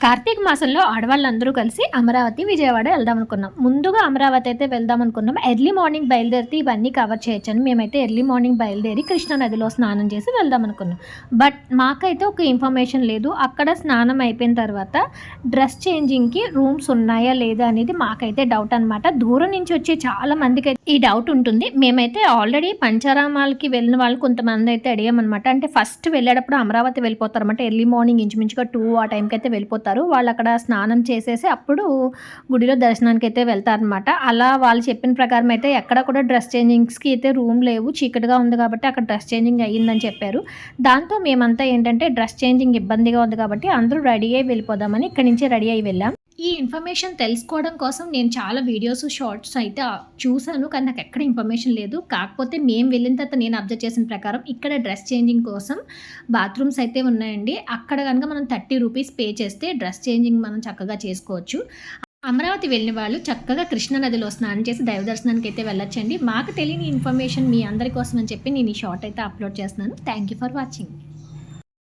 కార్తీక మాసంలో ఆడవాళ్ళందరూ కలిసి అమరావతి విజయవాడ వెళ్దాం అనుకున్నాం ముందుగా అమరావతి అయితే వెళ్దాం అనుకున్నాం ఎర్లీ మార్నింగ్ బయలుదేరితే ఇవన్నీ కవర్ చేయొచ్చని మేమైతే ఎర్లీ మార్నింగ్ బయలుదేరి కృష్ణానదిలో స్నానం చేసి వెళ్దాం అనుకున్నాం బట్ మాకైతే ఒక ఇన్ఫర్మేషన్ లేదు. అక్కడ స్నానం అయిపోయిన తర్వాత డ్రెస్ చేంజింగ్కి రూమ్స్ ఉన్నాయా లేదా అనేది మాకైతే డౌట్ అనమాట దూరం నుంచి వచ్చే చాలా మందికి అయితే ఈ డౌట్ ఉంటుంది. మేమైతే ఆల్రెడీ పంచారామాలకి వెళ్ళిన వాళ్ళు కొంతమంది అయితే అడిగామన్నమాట. అంటే ఫస్ట్ వెళ్ళేటప్పుడు అమరావతి వెళ్ళిపోతారు అనమాట ఎర్లీ మార్నింగ్ ఇంచుమించుగా టూ ఆ టైంకి అయితే వెళ్ళిపోతారు. వాళ్ళు అక్కడ స్నానం చేసేసి అప్పుడు గుడిలో దర్శనానికి అయితే వెళ్తారనమాట అలా వాళ్ళు చెప్పిన ప్రకారం అయితే ఎక్కడ కూడా డ్రెస్ చేంజింగ్స్కి అయితే రూమ్ లేవు. చీకటిగా ఉంది కాబట్టి అక్కడ డ్రెస్ చేంజింగ్ అయ్యిందని చెప్పారు. దాంతో మేమంతా ఏంటంటే డ్రెస్ చేంజింగ్ ఇబ్బందిగా ఉంది కాబట్టి అందరూ రెడీ అయ్యి వెళ్ళిపోదామని ఇక్కడి నుంచి రెడీ అయ్యి వెళ్ళాం. ఈ ఇన్ఫర్మేషన్ తెలుసుకోవడం కోసం నేను చాలా వీడియోస్ షార్ట్స్ అయితే చూశాను. కానీ నాకు ఎక్కడ ఇన్ఫర్మేషన్ లేదు. కాకపోతే మేము వెళ్ళిన తర్వాత నేను అబ్జర్వ్ చేసిన ప్రకారం ఇక్కడ డ్రెస్ చేంజింగ్ కోసం బాత్రూమ్స్ అయితే ఉన్నాయండి. అక్కడ కనుక మనం థర్టీ రూపీస్ పే చేస్తే డ్రెస్ చేంజింగ్ మనం చక్కగా చేసుకోవచ్చు. అమరావతి వెళ్ళిన వాళ్ళు చక్కగా కృష్ణానదిలో స్నానం చేసి దైవ దర్శనానికి అయితే వెళ్ళొచ్చండి. మాకు తెలియని ఇన్ఫర్మేషన్ మీ అందరి కోసం అని చెప్పి నేను ఈ షార్ట్ అయితే అప్లోడ్ చేస్తున్నాను. Thank you for watching.